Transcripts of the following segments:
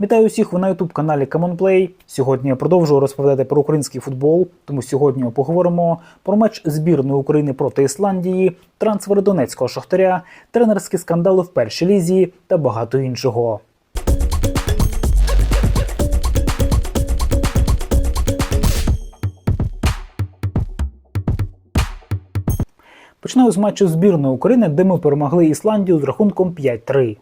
Вітаю усіх ви на youtube каналі Common Play. Сьогодні я продовжую розповідати про український футбол. Тому сьогодні ми поговоримо про матч збірної України проти Ісландії, трансфери Донецького шахтаря, тренерські скандали в першій лізі та багато іншого. Починаю з матчу збірної України, де ми перемогли Ісландію з рахунком 5-3.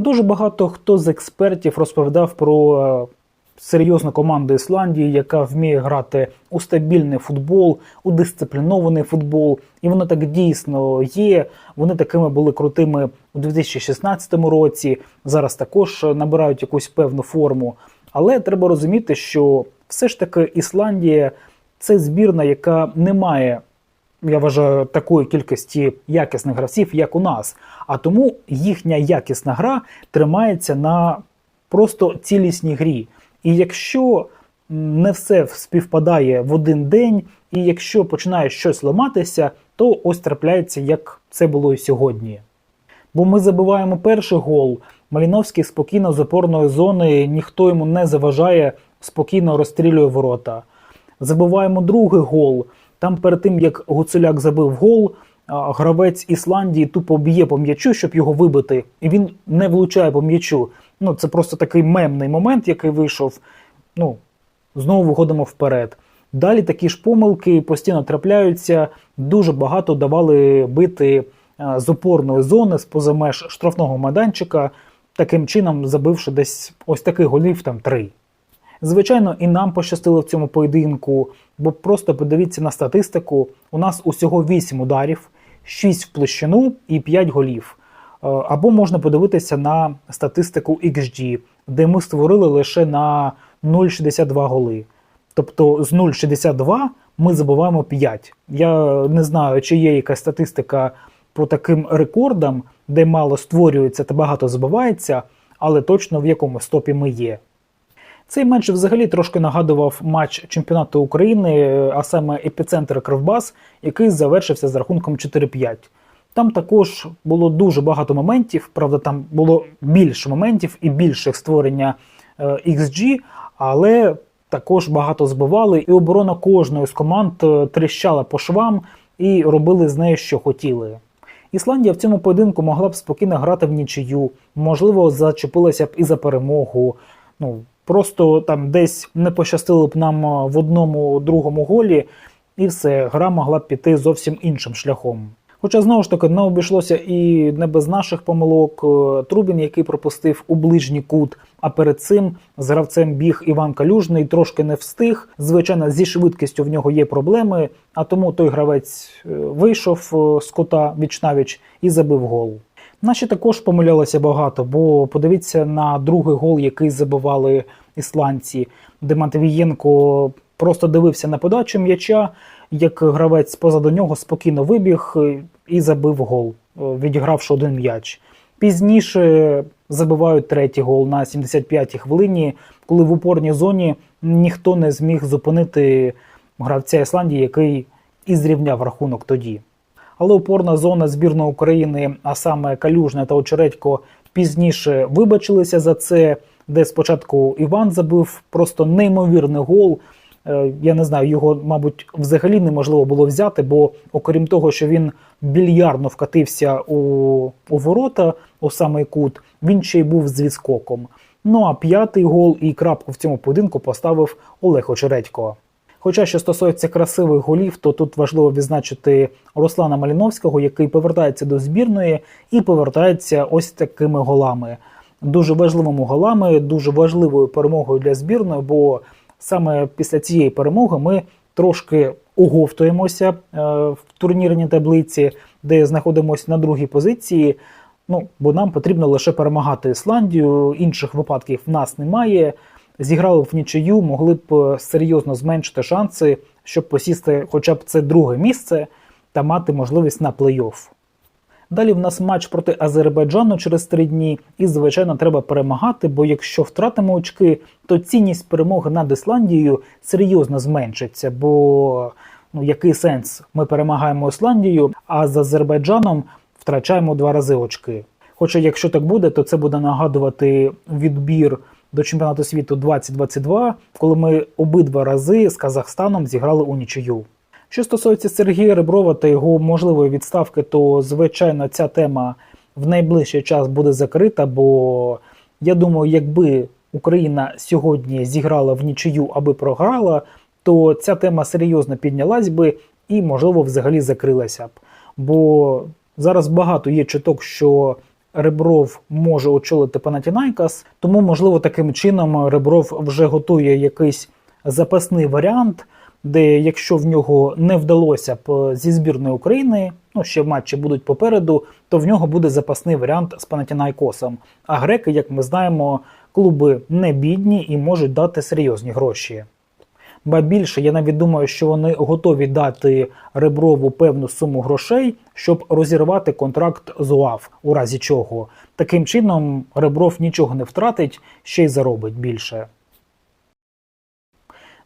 Дуже багато хто з експертів розповідав про е, серйозну команду Ісландії, яка вміє грати у стабільний футбол, у дисциплінований футбол. І воно так дійсно є. Вони такими були крутими у 2016 році. Зараз також набирають якусь певну форму. Але треба розуміти, що все ж таки Ісландія це збірна, яка не має я вважаю, такої кількості якісних гравців, як у нас. А тому їхня якісна гра тримається на просто цілісній грі. І якщо не все співпадає в один день, і якщо починає щось ламатися, то ось трапляється, як це було і сьогодні. Бо ми забиваємо перший гол. Маліновський спокійно з опорної зони, ніхто йому не заважає, спокійно розстрілює ворота. Забиваємо другий гол. Там перед тим як Гуцуляк забив гол, гравець Ісландії тупо б'є по м'ячу, щоб його вибити, і він не влучає по м'ячу. Ну це просто такий мемний момент, який вийшов. Ну знову виходимо вперед. Далі такі ж помилки постійно трапляються. Дуже багато давали бити з опорної зони з поза меж штрафного майданчика, таким чином забивши десь ось таких голів там три. Звичайно, і нам пощастило в цьому поєдинку, бо просто подивіться на статистику: у нас усього 8 ударів, 6 в площину і 5 голів. Е, Або можна подивитися на статистику XG, де ми створили лише на 0,62 голи. Тобто з 0,62 ми забуваємо 5. Я не знаю, чи є якась статистика по таким рекордам, де мало створюється та багато забувається, але точно в якому стопі ми є. Цей матч взагалі трошки нагадував матч чемпіонату України, а саме епіцентр Кривбас, який завершився з рахунком 4-5. Там також було дуже багато моментів, правда, там було більше моментів і більше створення е, XG, але також багато збивали, і оборона кожної з команд е, тріщала по швам і робили з нею, що хотіли. Ісландія в цьому поєдинку могла б спокійно грати в нічию, можливо, зачепилася б і за перемогу. Ну, Просто там десь не пощастило б нам в одному другому голі, і все, гра могла б піти зовсім іншим шляхом. Хоча знову ж таки не обійшлося і не без наших помилок. Е, Трубін, який пропустив у ближній кут, а перед цим з гравцем біг Іван Калюжний, трошки не встиг. Звичайно, зі швидкістю в нього є проблеми, а тому той гравець е, вийшов е, з кута вічнавіч і забив гол. Наші також помилялися багато, бо подивіться на другий гол, який забивали ісландці, де Матвієнко просто дивився на подачу м'яча, як гравець позаду нього спокійно вибіг і забив гол, відігравши один м'яч. Пізніше забивають третій гол на 75-й хвилині, коли в упорній зоні ніхто не зміг зупинити гравця Ісландії, який і зрівняв рахунок тоді. Але опорна зона збірної України, а саме Калюжне та Очередько, пізніше вибачилися за це, де спочатку Іван забив просто неймовірний гол. Е, Я не знаю, його, мабуть, взагалі неможливо було взяти, бо окрім того, що він більярдно вкатився у, у ворота, у самий кут, він ще й був з відскоком. Ну а п'ятий гол і крапку в цьому поєдинку поставив Олег Очередько. Хоча що стосується красивих голів, то тут важливо відзначити Руслана Маліновського, який повертається до збірної і повертається ось такими голами. Дуже важливими голами, дуже важливою перемогою для збірної, бо саме після цієї перемоги ми трошки оговтуємося е, в турнірній таблиці, де знаходимося на другій позиції. Ну, бо нам потрібно лише перемагати Ісландію, інших випадків в нас немає. Зіграли б в нічию, могли б е, серйозно зменшити шанси, щоб посісти хоча б це друге місце та мати можливість на плей-офф. Далі в нас матч проти Азербайджану через три дні, і, звичайно, треба перемагати, бо якщо втратимо очки, то цінність перемоги над Ісландією серйозно зменшиться. Бо ну який сенс? Ми перемагаємо Ісландію, а з Азербайджаном втрачаємо два рази очки. Хоча, якщо так буде, то це буде нагадувати відбір до чемпіонату світу 2022, коли ми обидва рази з Казахстаном зіграли у нічию. Що стосується Сергія Реброва та його можливої відставки, то звичайно ця тема в найближчий час буде закрита, бо я думаю, якби Україна сьогодні зіграла в нічию, аби програла, то ця тема серйозно піднялась би і, можливо, взагалі закрилася б. Бо зараз багато є чуток, що Ребров може очолити Панатінайкас, тому, можливо, таким чином Ребров вже готує якийсь запасний варіант, де якщо в нього не вдалося б зі збірної України, ну ще матчі будуть попереду, то в нього буде запасний варіант з Панатінайкосом. А греки, як ми знаємо, клуби не бідні і можуть дати серйозні гроші. Ба більше, я навіть думаю, що вони готові дати Реброву певну суму грошей, щоб розірвати контракт з УАВ, у разі чого. Таким чином, Ребров нічого не втратить, ще й заробить більше.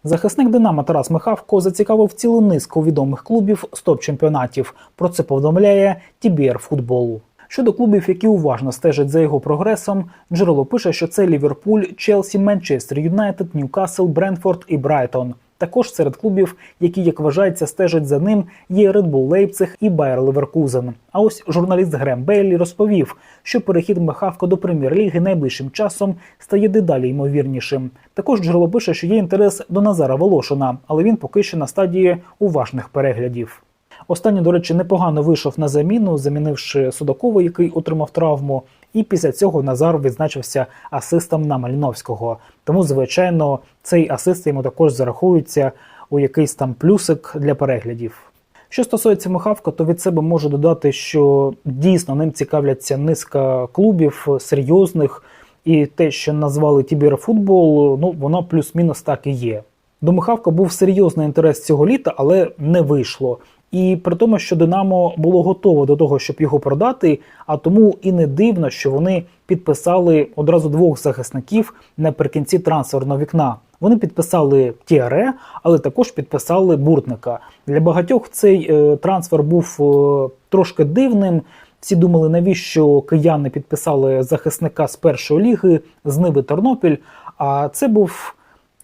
Захисник Динамо Тарас Михавко зацікавив цілу низку відомих клубів з топ-чемпіонатів. Про це повідомляє TBR Футбол. Щодо клубів, які уважно стежать за його прогресом, джерело пише, що це Ліверпуль, Челсі, Манчестер Юнайтед, Ньюкасл, Брентфорд і Брайтон. Також серед клубів, які, як вважається, стежать за ним, є Red Bull Лейпциг і Байер Леверкузен. А ось журналіст Грем Бейлі розповів, що перехід Михавко до прем'єр-ліги найближчим часом стає дедалі ймовірнішим. Також джерело пише, що є інтерес до Назара Волошина, але він поки що на стадії уважних переглядів. Останній, до речі, непогано вийшов на заміну, замінивши Судакова, який отримав травму. І після цього Назар відзначився асистом на Маліновського. Тому, звичайно, цей асист йому також зарахується у якийсь там плюсик для переглядів. Що стосується Михавка, то від себе можу додати, що дійсно ним цікавляться низка клубів серйозних, і те, що назвали Тібіра футбол, ну воно плюс-мінус так і є. До Михавка був серйозний інтерес цього літа, але не вийшло. І при тому, що Динамо було готово до того, щоб його продати, а тому і не дивно, що вони підписали одразу двох захисників наприкінці трансферного вікна. Вони підписали Тіаре, але також підписали Буртника. Для багатьох цей е, трансфер був е, трошки дивним. Всі думали, навіщо кияни підписали захисника з першої ліги з Ниби Тернопіль. А це був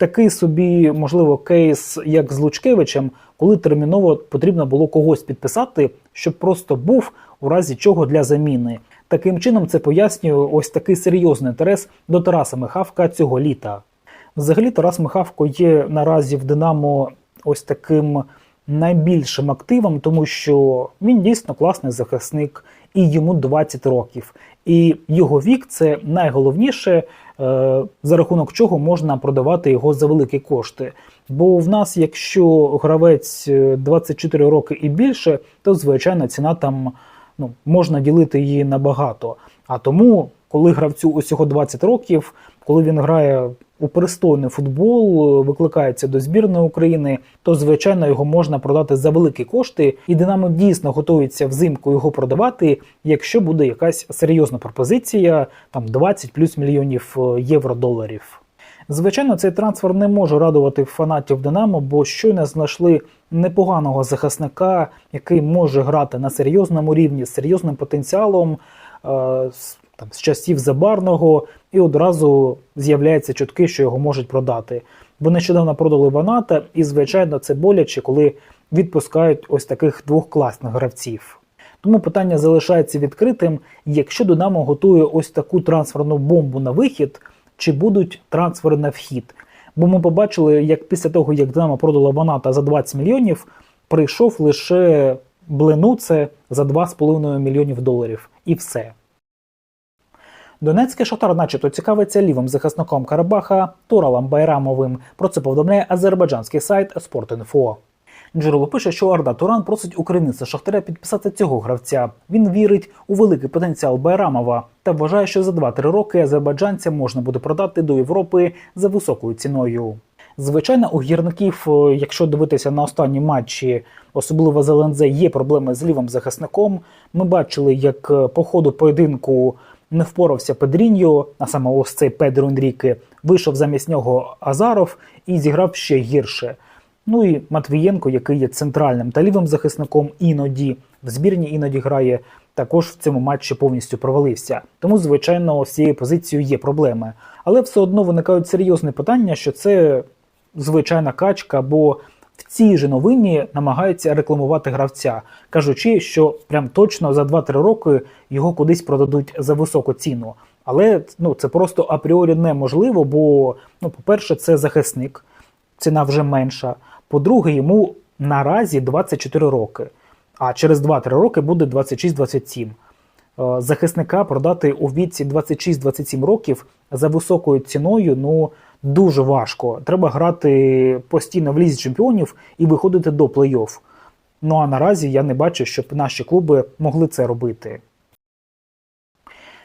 такий собі, можливо, кейс, як з Лучкевичем, коли терміново потрібно було когось підписати, щоб просто був у разі чого для заміни. Таким чином, це пояснює ось такий серйозний інтерес до Тараса Михавка цього літа. Взагалі, Тарас Михавко є наразі в Динамо ось таким найбільшим активом, тому що він дійсно класний захисник, і йому 20 років. І його вік це найголовніше, за рахунок чого можна продавати його за великі кошти. Бо в нас, якщо гравець 24 роки і більше, то звичайно ціна там ну, можна ділити її набагато. А тому, коли гравцю усього 20 років, коли він грає у пристойний футбол, викликається до збірної України, то звичайно його можна продати за великі кошти, і Динамо дійсно готується взимку його продавати, якщо буде якась серйозна пропозиція, там 20 плюс мільйонів євро-доларів. Звичайно, цей трансфер не може радувати фанатів Динамо, бо щойно знайшли непоганого захисника, який може грати на серйозному рівні з серйозним потенціалом. з там з часів Забарного, і одразу з'являються чутки, що його можуть продати. Бо нещодавно продали Ваната, і, звичайно, це боляче, коли відпускають ось таких двох класних гравців. Тому питання залишається відкритим: якщо Динамо готує ось таку трансферну бомбу на вихід, чи будуть трансфери на вхід? Бо ми побачили, як після того, як Динамо продала Ваната за 20 мільйонів, прийшов лише Бленуце за 2,5 мільйонів доларів. І все. Донецький шахтар, начебто, цікавиться лівим захисником Карабаха Туралом Байрамовим. Про це повідомляє азербайджанський сайт Спортінфо. Джерело пише, що Арда Туран просить українця Шахтаря підписати цього гравця. Він вірить у великий потенціал Байрамова та вважає, що за 2-3 роки азербайджанця можна буде продати до Європи за високою ціною. Звичайно, у гірників, якщо дивитися на останні матчі, особливо з ЛНЗ, є проблеми з лівим захисником. Ми бачили, як по ходу поєдинку не впорався Педріньо, а саме ось цей Педро Енріке, вийшов замість нього Азаров і зіграв ще гірше. Ну і Матвієнко, який є центральним та лівим захисником, іноді в збірні іноді грає, також в цьому матчі повністю провалився. Тому, звичайно, з цією позицією є проблеми. Але все одно виникають серйозні питання, що це звичайна качка, бо в цій же новині намагаються рекламувати гравця, кажучи, що прям точно за 2-3 роки його кудись продадуть за високу ціну. Але ну, це просто апріорі неможливо, бо, ну, по-перше, це захисник, ціна вже менша. По-друге, йому наразі 24 роки, а через 2-3 роки буде 26-27. Е, Захисника продати у віці 26-27 років за високою ціною ну дуже важко. Треба грати постійно в лізі чемпіонів і виходити до плей-офф. Ну а наразі я не бачу, щоб наші клуби могли це робити.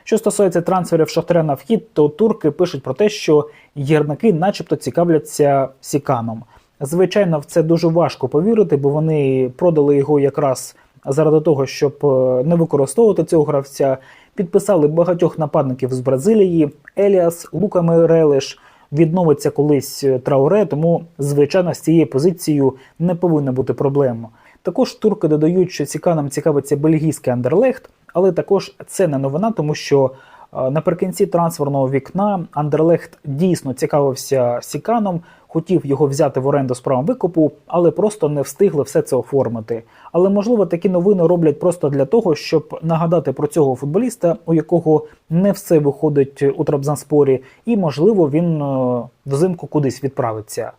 Що стосується трансферів Шахтаря на вхід, то турки пишуть про те, що гірники начебто цікавляться Сіканом. Звичайно, в це дуже важко повірити, бо вони продали його якраз заради того, щоб е, не використовувати цього гравця. Підписали багатьох нападників з Бразилії, Еліас, Лука Мерелеш. Відновиться колись Трауре, тому звичайно з цією позицією не повинна бути проблем. Також турки додають, що ціканам цікавиться бельгійський Андерлехт, але також це не новина, тому що е, наприкінці трансферного вікна Андерлехт дійсно цікавився Сіканом, хотів його взяти в оренду з правом викупу, але просто не встигли все це оформити. Але можливо такі новини роблять просто для того, щоб нагадати про цього футболіста, у якого не все виходить у Трабзанспорі, і можливо він е, взимку кудись відправиться.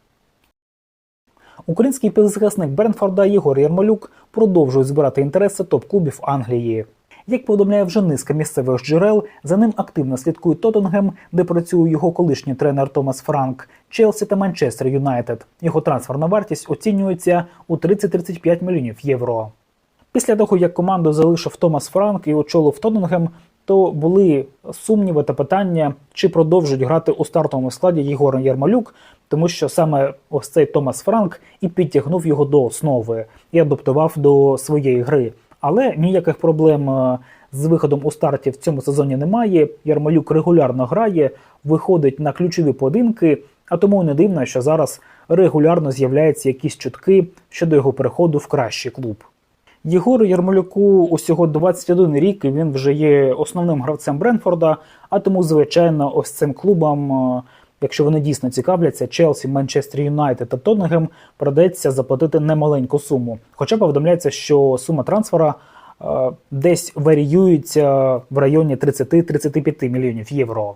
Український півзахисник Бренфорда Єгор Ярмолюк продовжує збирати інтереси топ-клубів Англії. Як повідомляє вже низка місцевих джерел, за ним активно слідкує Тоттенгем, де працює його колишній тренер Томас Франк, Челсі та Манчестер Юнайтед. Його трансферна вартість оцінюється у 30-35 мільйонів євро. Після того, як команду залишив Томас Франк і очолив Тоттенгем, то були сумніви та питання, чи продовжить грати у стартовому складі Єгор Ярмолюк, тому що саме ось цей Томас Франк і підтягнув його до основи і адаптував до своєї гри. Але ніяких проблем е, з виходом у старті в цьому сезоні немає. Ярмолюк регулярно грає, виходить на ключові поєдинки, а тому не дивно, що зараз регулярно з'являються якісь чутки щодо його переходу в кращий клуб. Єгору Ярмолюку усього 21 рік, і він вже є основним гравцем Бренфорда, а тому, звичайно, ось цим клубам, е, якщо вони дійсно цікавляться, Челсі, Манчестер Юнайтед та Тоттенгем, придеться заплатити немаленьку суму. Хоча повідомляється, що сума трансфера е, десь варіюється в районі 30-35 мільйонів євро.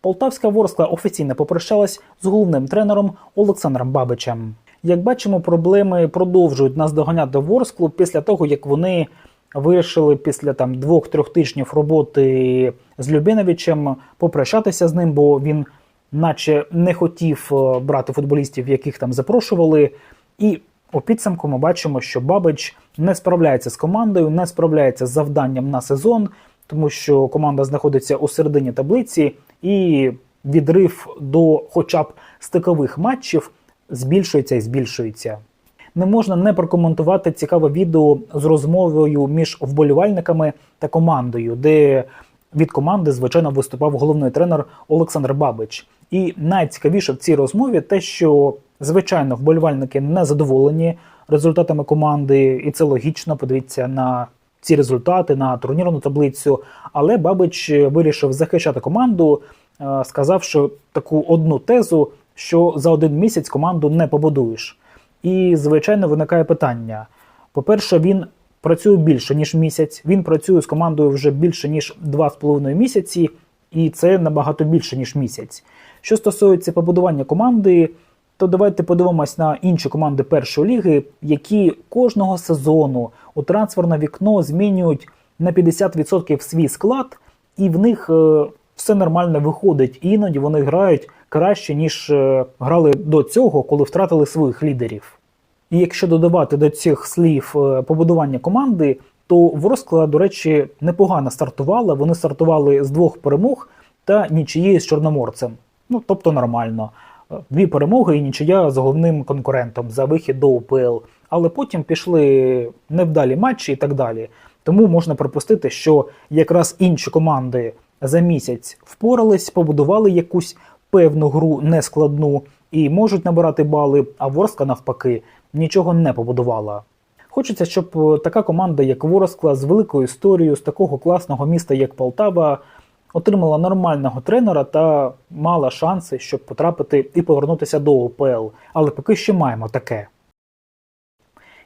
Полтавська Ворскла офіційно попрощалась з головним тренером Олександром Бабичем. Як бачимо, проблеми продовжують наздоганяти Ворсклу після того, як вони вирішили після там двох-трьох тижнів роботи з Любіновичем попрощатися з ним, бо він, наче, не хотів е, брати футболістів, яких там запрошували. І у підсумку ми бачимо, що Бабич не справляється з командою, не справляється з завданням на сезон, тому що команда знаходиться у середині таблиці, і відрив до хоча б стикових матчів збільшується і збільшується. Не можна не прокоментувати цікаве відео з розмовою між вболівальниками та командою, де від команди, звичайно, виступав головний тренер Олександр Бабич. І найцікавіше в цій розмові те, що звичайно вболівальники не задоволені результатами команди, і це логічно. Подивіться на ці результати, на турнірну таблицю. Але Бабич вирішив захищати команду, е, сказавши таку одну тезу, що за один місяць команду не побудуєш. І, звичайно, виникає питання: по-перше, він працює більше ніж місяць. Він працює з командою вже більше ніж 2,5 місяці, і це набагато більше ніж місяць. Що стосується побудування команди, то давайте подивимось на інші команди першої ліги, які кожного сезону у трансферне вікно змінюють на 50% свій склад, і в них е, все нормально виходить. Іноді вони грають краще, ніж е, грали до цього, коли втратили своїх лідерів. І якщо додавати до цих слів е, побудування команди, то Ворскла, до речі, непогано стартувала. Вони стартували з двох перемог та нічиєї з Чорноморцем. Ну, тобто нормально. Е, Дві перемоги і нічия з головним конкурентом за вихід до УПЛ. Але потім пішли невдалі матчі і так далі. Тому можна припустити, що якраз інші команди за місяць впорались, побудували якусь певну гру нескладну і можуть набирати бали, а Ворска навпаки нічого не побудувала. Хочеться, щоб е, така команда, як Ворскла, з великою історією, з такого класного міста, як Полтава, отримала нормального тренера та мала шанси, щоб потрапити і повернутися до ОПЛ. Але поки що маємо таке.